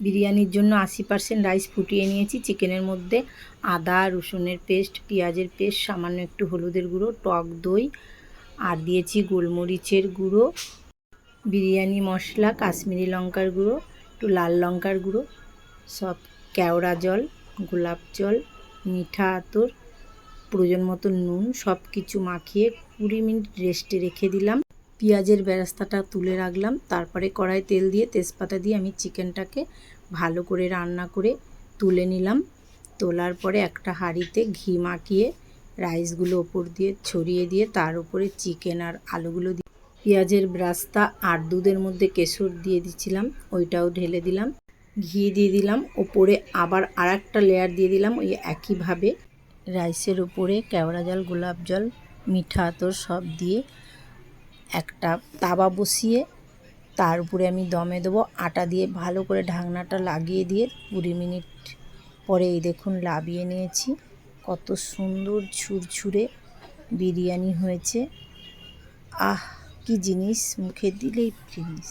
বিরিয়ানির জন্য আশি পার্সেন্ট রাইস ফুটিয়ে নিয়েছি। চিকেনের মধ্যে আদা, রসুনের পেস্ট, পেঁয়াজের পেস্ট, সামান্য একটু হলুদের গুঁড়ো, টক দই, আর দিয়েছি গোলমরিচের গুঁড়ো, বিরিয়ানি মশলা, কাশ্মীরি লঙ্কার গুঁড়ো, একটু লাল লঙ্কার গুঁড়ো, সব কেওড়া জল, গোলাপ জল, মিঠা আতর, প্রয়োজন মতো নুন সব কিছু মাখিয়ে কুড়ি মিনিট রেস্টে রেখে দিলাম। পেঁয়াজের বেরাস্তাটা তুলে রাখলাম। তারপরে কড়াই তেল দিয়ে তেজপাতা দিয়ে আমি চিকেনটাকে ভালো করে রান্না করে তুলে নিলাম। তোলার পরে একটা হাঁড়িতে ঘি মাখিয়ে রাইসগুলো ওপর দিয়ে ছড়িয়ে দিয়ে তার উপরে চিকেন আর আলুগুলো দিয়ে পেঁয়াজের ব্রাস্তা আর দুধের মধ্যে কেশর দিয়ে দিচ্ছিলাম ওইটাও ঢেলে দিলাম। ঘি দিয়ে দিলাম, ওপরে আবার আর একটা লেয়ার দিয়ে দিলাম, ওই একইভাবে রাইসের উপরে কেওড়া জল, গোলাপ জল, মিঠা আতর সব দিয়ে একটা তাবা বসিয়ে তার উপরে আমি দমে দেবো। আটা দিয়ে ভালো করে ঢাকনাটা লাগিয়ে দিয়ে কুড়ি মিনিট পরে এই দেখুন লাবিয়ে নিয়েছি। কত সুন্দর ঝুরঝুরে বিরিয়ানি হয়েছে। আহ, কি জিনিস, মুখে দিলেই জিনিস